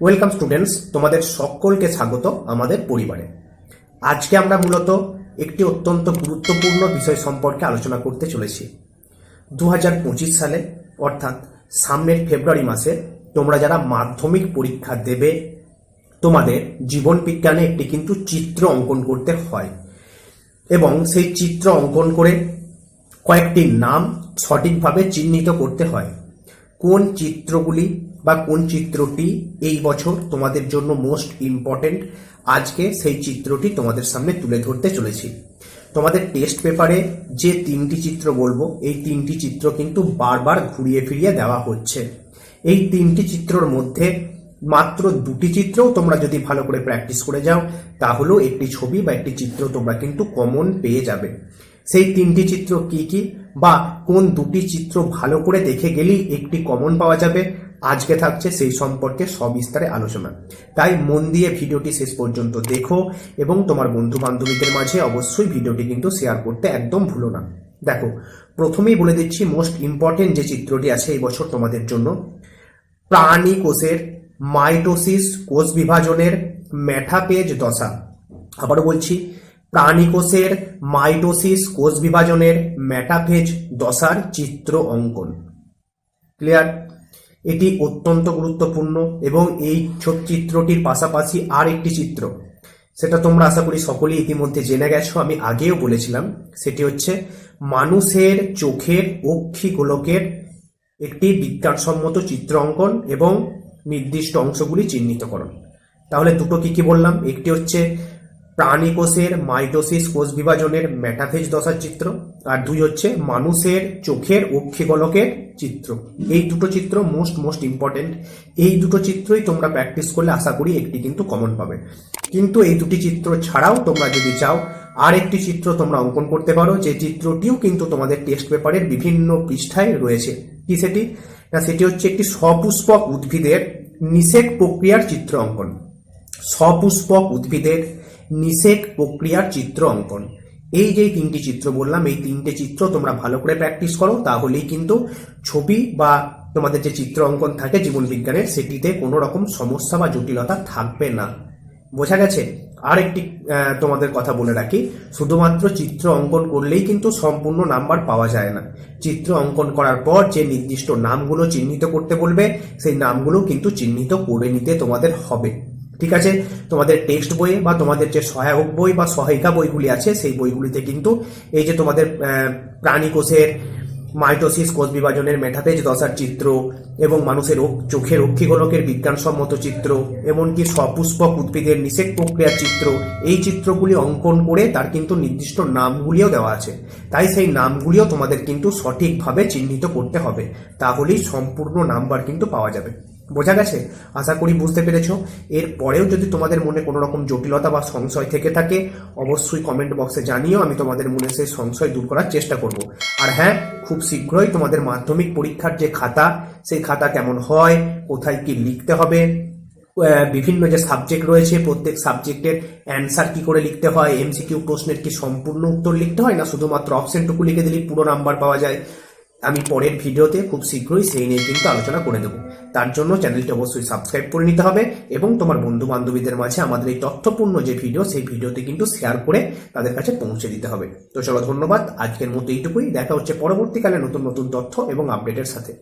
Welcome students তোমাদের সকলকে স্বাগত আমাদের পরিবারে। আজকে আমরা মূলত একটি অত্যন্ত গুরুত্বপূর্ণ বিষয় সম্পর্কে আলোচনা করতে চলেছি। দু হাজার পঁচিশ সালে, অর্থাৎ সামনের ফেব্রুয়ারি মাসে, তোমরা যারা মাধ্যমিক পরীক্ষা দেবে, তোমাদের জীবন বিজ্ঞানে একটি কিন্তু চিত্র অঙ্কন করতে হয়। এবং সেই চিত্র অঙ্কন করে কয়েকটি নাম সঠিকভাবে চিহ্নিত করতে হয়। কোন চিত্রগুলি বা কোন চিত্রটি এই বছর তোমাদের জন্য মোস্ট ইম্পর্টেন্ট আজকে সেই চিত্রটি তোমাদের সামনে তুলে ধরতে চলেছি। তোমাদের টেস্ট পেপারে যে তিনটি চিত্র বলব, এই তিনটি চিত্র কিন্তু বারবার ঘুরিয়ে ফিরিয়ে দেওয়া হচ্ছে। এই তিনটি চিত্রর মধ্যে মাত্র দুটি চিত্রও তোমরা যদি ভালো করে প্র্যাকটিস করে যাও তাহলেও একটি ছবি বা একটি চিত্র তোমরা কিন্তু কমন পেয়ে যাবে। সেই তিনটি চিত্র কি কি বা কোন দুটি চিত্র ভালো করে দেখে গেলেই একটি কমন পাওয়া যাবে আজকে থাকছে সেই সম্পর্কে সবিস্তারে আলোচনা। তাই মন দিয়ে ভিডিওটি শেষ পর্যন্ত দেখো এবং তোমার বন্ধু বান্ধবীদের মাঝে অবশ্যই ভিডিওটি কিন্তু শেয়ার করতে একদম ভুলো না। দেখো, প্রথমেই বলে দিচ্ছি মোস্ট ইম্পর্টেন্ট যে চিত্রটি আছে এই বছর তোমাদের জন্য, প্রাণী কোষের মাইটোসিস কোষ বিভাজনের ম্যাঠাপেজ দশা। আবারও বলছি, প্রাণী কোষের মাইটোসিস কোষ বিভাজনের ম্যাটাফেজ দশার চিত্র অঙ্কন। ক্লিয়ার এটি অত্যন্ত গুরুত্বপূর্ণ এবং এই চিত্রটির পাশাপাশি আর একটি চিত্র। সেটা তোমরা আশা করি সকলেই ইতিমধ্যে জেনে গেছো, আমি আগেও বলেছিলাম। সেটি হচ্ছে মানুষের চোখের অক্ষি গোলকের একটি বিজ্ঞানসম্মত চিত্র অঙ্কন এবং নির্দিষ্ট অংশগুলি চিহ্নিতকরণ। তাহলে দুটো কি কি বললাম? একটি হচ্ছে প্রাণী কোষের মাইটোসিস কোষ বিভাজনের ম্যাটাফেজ দশার চিত্র, আর দুই হচ্ছে মানুষের চোখের অক্ষিগোলকের চিত্র। এই দুটো চিত্র মোস্ট মোস্ট ইম্পর্টেন্ট এই দুটো চিত্রই তোমরা প্র্যাকটিস করলে আশা করি একটি কিন্তু কমন পাবে। কিন্তু এই দুটি চিত্র ছাড়াও তোমরা যদি চাও আর একটি চিত্র তোমরা অঙ্কন করতে পারো, যে চিত্রটিও কিন্তু তোমাদের টেস্ট পেপারের বিভিন্ন পৃষ্ঠায় রয়েছে। কি সেটি? না, সেটি হচ্ছে একটি সপুষ্পক উদ্ভিদের নিষেক প্রক্রিয়ার চিত্র অঙ্কন। সপুষ্পক উদ্ভিদের নিষেক প্রক্রিয়ার চিত্র অঙ্কন। এই যে তিনটি চিত্র বললাম, এই তিনটে চিত্র তোমরা ভালো করে প্র্যাকটিস করো, তাহলেই কিন্তু ছবি বা তোমাদের যে চিত্র অঙ্কন থাকে জীবন বিজ্ঞানের, সেটিতে কোনো রকম সমস্যা বা জটিলতা থাকবে না। বোঝা গেছে? আর একটি তোমাদের কথা বলে রাখি, শুধুমাত্র চিত্র অঙ্কন করলেই কিন্তু সম্পূর্ণ নাম্বার পাওয়া যায় না। চিত্র অঙ্কন করার পর যে নির্দিষ্ট নামগুলো চিহ্নিত করতে বলবে, সেই নামগুলো কিন্তু চিহ্নিত করে নিতে তোমাদের হবে। ঠিক আছে? তোমাদের টেক্সট বইয়ে বা তোমাদের যে সহায়ক বই বা সহায়িকা বইগুলি আছে, সেই বইগুলিতে কিন্তু এই যে তোমাদের প্রাণী কোষের মাইটোসিস, কোষ বিভাজনের মেটাফেজ দশার চিত্র এবং মানুষের চোখের অক্ষিগোলকের বিজ্ঞানসম্মত চিত্র এমনকি সপুষ্পক উদ্ভিদের নিষেক প্রক্রিয়ার চিত্র, এই চিত্রগুলি অঙ্কন করে তার কিন্তু নির্দিষ্ট নামগুলিও দেওয়া আছে। তাই সেই নামগুলিও তোমাদের কিন্তু সঠিকভাবে চিহ্নিত করতে হবে। তাহলেই সম্পূর্ণ নাম্বার কিন্তু পাওয়া যাবে। বোঝা গেছে? আশা করি বুঝতে পেরেছ। এর পরেও যদি তোমাদের মনে কোনো রকম জটিলতা বা সংশয় থেকে থাকে, অবশ্যই কমেন্ট বক্সে জানিও, আমি তোমাদের মনে সেই সংশয় দূর করার চেষ্টা করব। আর হ্যাঁ খুব শীঘ্রই তোমাদের মাধ্যমিক পরীক্ষার যে খাতা, সেই খাতা কেমন হয়, কোথায় কি লিখতে হবে বিভিন্ন যে সাবজেক্ট রয়েছে, প্রত্যেক সাবজেক্টের অ্যান্সার কি করে লিখতে হয় এমসিকিউ প্রশ্নের কি সম্পূর্ণ উত্তর লিখতে হয়, না শুধুমাত্র অপশনটুকু লিখে দিলেই পুরো নাম্বার পাওয়া যায়? আমি পরের ভিডিওতে খুব শীঘ্রই সেই নিয়ে কিন্তু আলোচনা করে দেবো। তার জন্য চ্যানেলটি অবশ্যই সাবস্ক্রাইব করে নিতে হবে এবং তোমার বন্ধু বান্ধবীদের মাঝে আমাদের এই তথ্যপূর্ণ যে ভিডিও, সেই ভিডিওতে কিন্তু শেয়ার করে তাদের কাছে পৌঁছে দিতে হবে। তো চলো ধন্যবাদ। আজকের মতো এইটুকুই। দেখা হচ্ছে পরবর্তীকালে নতুন নতুন তথ্য এবং আপডেটের সাথে।